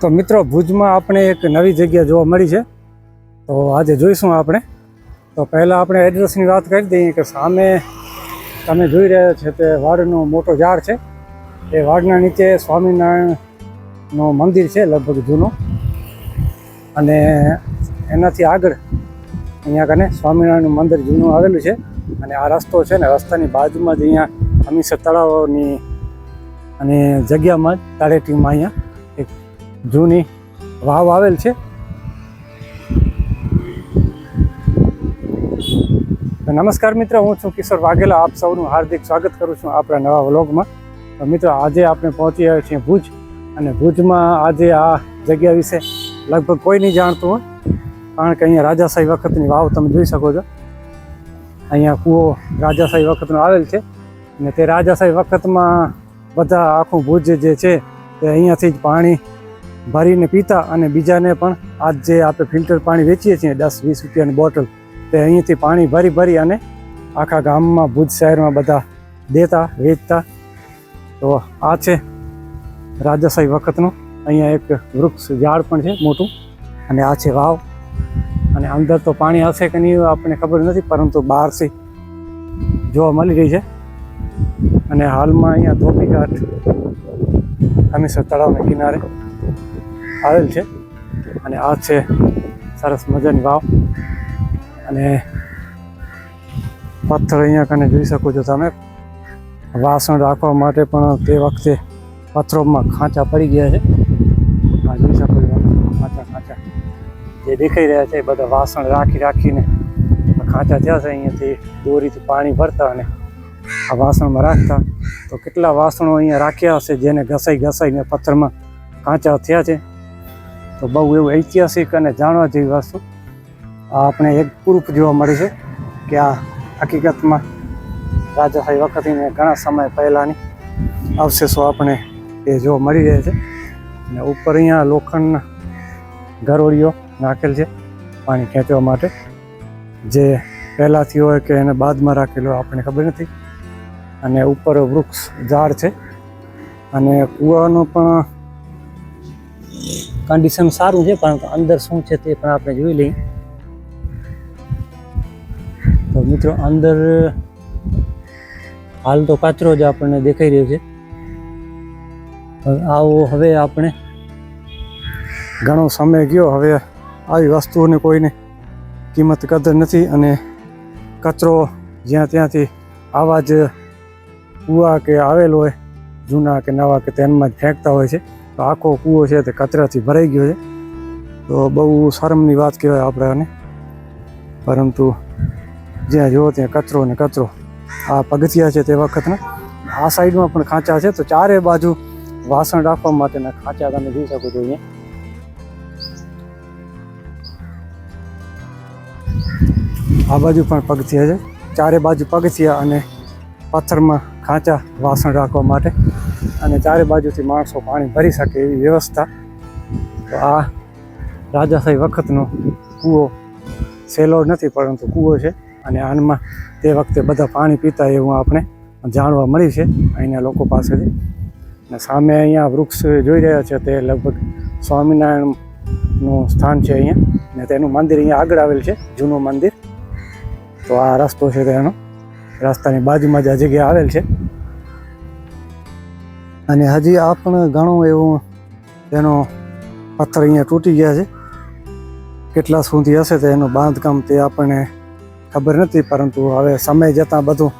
તો મિત્રો, ભુજમાં આપણે એક નવી જગ્યા જોવા મળી છે. તો આજે જોઈશું આપણે. તો પહેલાં આપણે એડ્રેસની વાત કરી દઈએ કે સામે તમે જોઈ રહ્યા છો તે વાડનો મોટો ઝાડ છે. એ વાડના નીચે સ્વામિનારાયણનું મંદિર છે, લગભગ જૂનું. અને એનાથી આગળ અહીંયા કને સ્વામિનારાયણનું મંદિર જૂનું આવેલું છે. અને આ રસ્તો છે ને, રસ્તાની બાજુમાં જ અહીંયા અમીસર તળાવની અને જગ્યામાં જ તળેટીમાં અહીંયા જૂની વાવ આવેલ છે. નમસ્કાર મિત્ર, હું છું કિશોર વાઘેલા. આપ સૌનું હાર્દિક સ્વાગત કરું છું આપણા નવા વ્લોગમાં. તો મિત્રો, આજે આપણે પહોંચી આવ્યા છીએ ભુજ અને ભુજમાં આજે આ જગ્યા વિશે લગભગ કોઈ નહીં જાણતું હોય. કારણ કે અહીંયા રાજાશાહી વખતની વાવ તમે જોઈ શકો છો. અહીંયા કૂવો રાજાશાહી વખતનો આવેલ છે અને તે રાજાશાહી વખતમાં બધા આખું ભુજ જે છે તે અહીંયાથી જ પાણી ભરીને પીતા અને બીજાને પણ આજ જે આપણે ફિલ્ટર પાણી વેચીએ છીએ, દસ, વીસ રૂપિયાની બોટલ, તે અહીંયાથી પાણી ભરી ભરી અને આખા ગામમાં, ભુજ શહેરમાં બધા દેતા, વેચતા. તો આ છે રાજાશાહી વખતનું. અહીંયા એક વૃક્ષ ઝાડ પણ છે મોટું અને આ છે વાવ. અને અંદર તો પાણી હશે કે નહીં આપણને ખબર નથી, પરંતુ બહારથી જોવા મળી રહી છે. અને હાલમાં અહીંયા ધોબીઘાટ, હમીસર તળાવના કિનારે આવેલ છે. અને આ છે સરસ મજાની વાવ. અને પથ્થર અહીંયા કને જોઈ શકો છો તમે. વાસણ રાખવા માટે પણ તે વખતે પથ્થરોમાં ખાંચા પડી ગયા છે. આ જોઈ શકો છો ખાંચા ખાંચા. જે દેખાઈ રહ્યા છે એ બધા વાસણ રાખી રાખીને ખાંચા થયા છે. અહીંયાથી દોરીથી પાણી ભરતા અને આ વાસણમાં રાખતા. તો કેટલા વાસણો અહીંયા રાખ્યા હશે જેને ઘસાઈ ઘસાઈને પથ્થરમાં કાંચા થયા છે. તો બહુ એવું ઐતિહાસિક અને જાણવા જેવી વસ્તુ. આપણે એક પ્રૂફ જોવા મળે છે કે આ હકીકતમાં રાજાશાહી વખતની ઘણા સમય પહેલાંની અવશેષો આપણે એ જોવા મળી રહે છે. અને ઉપર અહીંયા લોખંડના ગરોળીઓ નાખેલ છે પાણી ખેંચવા માટે. જે પહેલાંથી હોય કે એને બાદમાં રાખેલું આપણને ખબર નથી. અને ઉપર વૃક્ષ ઝાડ છે. અને કૂવાનો પણ કન્ડિશન સારું છે, પરંતુ અંદર શું છે તે પણ આપણે જોઈ લઈએ. તો મિત્રો, અંદર હાલ તો કાચરો જ આપણને દેખાઈ રહ્યો છે. આવો, હવે આપણે ઘણો સમય ગયો, હવે આવી વસ્તુઓને કોઈને કિંમત કદર નથી અને કચરો જ્યાં ત્યાંથી આવા જ કૂવા કે આવેલ હોય, જૂના કે નવા કે તેમાં જ ફેંકતા હોય છે. તો આખો કૂવો છે તે કચરાથી ભરાઈ ગયો છે. તો બહુ શરમની વાત કહેવાય આપણે પરંતુ જ્યાં જુઓ ત્યાં કચરો ને કચરો. આ પગથિયા છે તે વખતના. આ સાઈડમાં પણ ખાંચા છે. તો ચારે બાજુ વાસણ રાખવા માટેના ખાંચા તમે જોઈ શકો છો અહીંયા. આ બાજુ પણ પગથિયા છે. ચારે બાજુ પગથિયા અને પથ્થરમાં ખાંચા વાસણ રાખવા માટે. અને ચારે બાજુથી માણસો પાણી ભરી શકે એવી વ્યવસ્થા. તો આ રાજાશાહી વખતનો કૂવો સહેલો નથી પરંતુ કૂવો છે. અને આનમાં તે વખતે બધા પાણી પીતા એવું આપણે જાણવા મળી છે અહીંના લોકો પાસેથી. અને સામે અહીંયા વૃક્ષ જોઈ રહ્યા છે તે લગભગ સ્વામિનારાયણનું સ્થાન છે અહીંયા. અને તેનું મંદિર અહીંયા આગળ આવેલ છે, જૂનું મંદિર. તો આ રસ્તો છે તેનો રસ્તાની બાજુમાં જ આ જગ્યા આવેલ છે. અને હજી આ પણ ઘણું એવું એનો પથ્થર અહીંયા તૂટી ગયા છે. કેટલા સુધી હશે તો એનું બાંધકામ તે આપણને ખબર નથી, પરંતુ હવે સમય જતાં બધું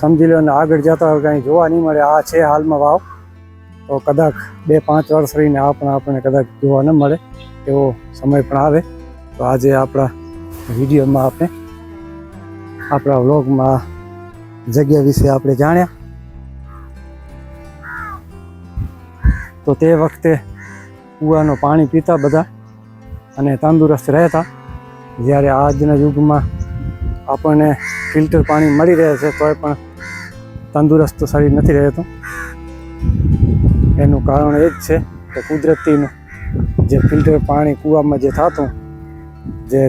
સમજી લો અને આગળ જતાં કાંઈ જોવા નહીં મળે. આ છે હાલમાં વાવ. તો કદાચ બે પાંચ વર્ષ રહીને આ પણ આપણને કદાચ જોવા ન મળે એવો સમય પણ આવે. તો આજે આપણા વિડીયોમાં આપણે, આપણા વ્લોગમાં જગ્યા વિશે આપણે જાણ્યા. તો તે વખતે કૂવાનું પાણી પીતા બધા અને તંદુરસ્ત રહેતા. જ્યારે આજના યુગમાં આપણને ફિલ્ટર પાણી મળી રહે છે, તોય પણ તંદુરસ્ત શરીર નથી રહેતું. એનું કારણ એ જ છે કે કુદરતીનું જે ફિલ્ટર પાણી કૂવામાં જે થતું, જે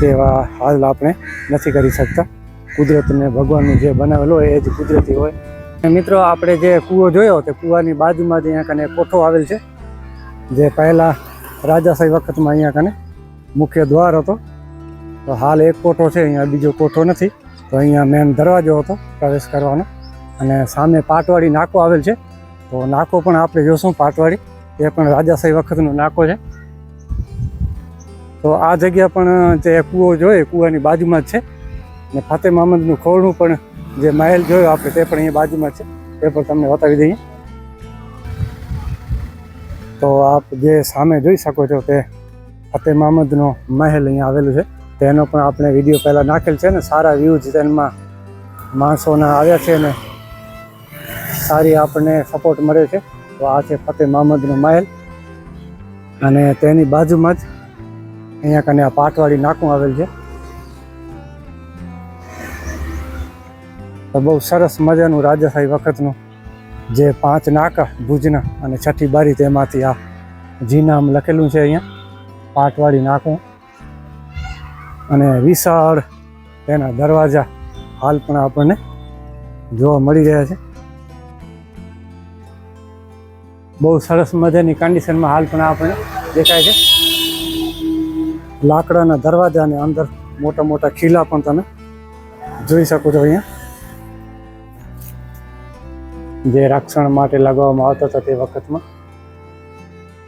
તેવા હાલ આપણે નથી કરી શકતા. કુદરતને ભગવાનનું જે બનાવેલો હોય એ જ કુદરતી હોય. મિત્રો, આપણે જે કૂવો જોયો તે કૂવાની બાજુમાં જ અહીંયા કને કોઠો આવેલ છે, જે પહેલાં રાજાશાહી વખતમાં અહીંયા કને મુખ્ય દ્વાર હતો. તો હાલ એક કોઠો છે, અહીંયા બીજો કોઠો નથી. તો અહીંયા મેન દરવાજો હતો પ્રવેશ કરવાનો. અને સામે પાટવાડી નાકો આવેલ છે. તો નાકો પણ આપણે જોશું, પાટવાડી. એ પણ રાજાશાહી વખતનો નાકો છે. તો આ જગ્યા પણ જે કૂવો જોઈએ કૂવાની બાજુમાં જ છે. ને ફાતે મહમદનું ખોરણું પણ જે મહેલ જોયો આપણે તે પણ અહીંયા બાજુમાં છે તે પણ તમને બતાવી દઈએ. તો આપ જે સામે જોઈ શકો છો તે ફતેહ મહમદનો મહેલ અહીંયા આવેલું છે. તેનો પણ આપણે વીડિયો પહેલાં નાખેલ છે ને, સારા વ્યૂઝ તેમાં માણસોના આવ્યા છે ને, સારી આપણને સપોર્ટ મળ્યો છે. તો આ છે ફતેહ મહમદનો મહેલ. અને તેની બાજુમાં જ અહીંયા કને આ પાટવાડી નાકું આવેલ છે. તો બહુ સરસ મજાનું રાજાશાહી વખતનું જે પાંચ નાકા ભુજના અને છઠ્ઠી બારી તેમાંથી આ જી નામ લખેલું છે અહીંયા પાટવાળી નાકું. અને વિશાળ તેના દરવાજા હાલ પણ આપણને જોવા મળી રહ્યા છે. બહુ સરસ મજાની કન્ડિશનમાં હાલ પણ આપણને દેખાય છે. લાકડાના દરવાજાને અંદર મોટા મોટા ખીલા પણ તમે જોઈ શકો છો અહીંયા. જે રક્ષણ માટે લગાવવામાં આવતા હતા તે વખતમાં.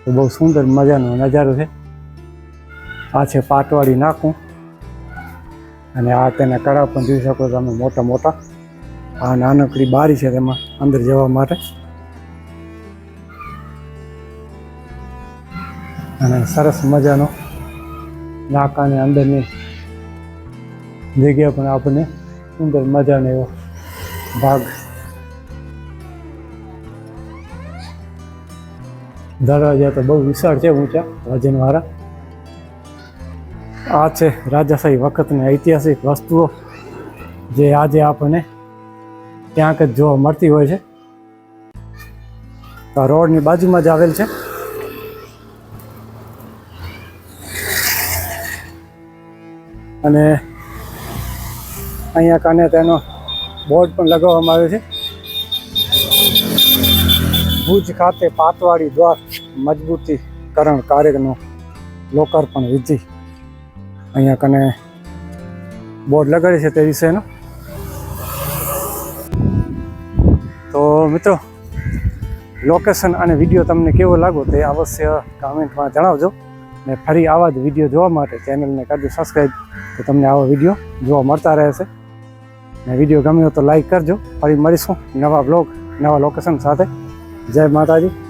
તો બહુ સુંદર મજાનો નજારો છે. આ છે પાટવાડી નાખું અને આ તેના કડા પણ જોઈ શકો તમે મોટા મોટા. આ નાનકડી બારી છે તેમાં અંદર જવા માટે. અને સરસ મજાનો નાકાની અંદરની જગ્યા પણ આપણને સુંદર મજાનો એવો ભાગ દરવાજા તો બહુ વિશાળ છે ઊંચા વજનવાળા આ છે રાજાશાહી વખતની ઐતિહાસિક વસ્તુઓ જે આજે આપણને ક્યાંક જ જોવા મળતી હોય છે. આ રોડની બાજુમાં જ આવેલ છે. અને અહીંયા કાને તેનો બોર્ડ પણ લગાવવામાં આવ્યો છે. ભુજ ખાતે પાતવાડી દ્વાર મજબૂતીકરણ કાર્યનું લોકાર્પણ વિધિ અહીંયા કને બોર્ડ લગાડે છે તે વિશેનો. તો મિત્રો લોકેશન અને વીડિયો તમને કેવો લાગો તે અવશ્ય કમેન્ટમાં જણાવજો. ને ફરી આવા જ વીડિયો જોવા માટે ચેનલને કરજો સબસ્ક્રાઈબ તો તમને આવા વીડિયો જોવા મળતા રહેશે. ને વીડિયો ગમ્યો તો લાઈક કરજો. ફરી મળીશું નવા બ્લોગ નવા લોકેશન સાથે. જય માતાજી.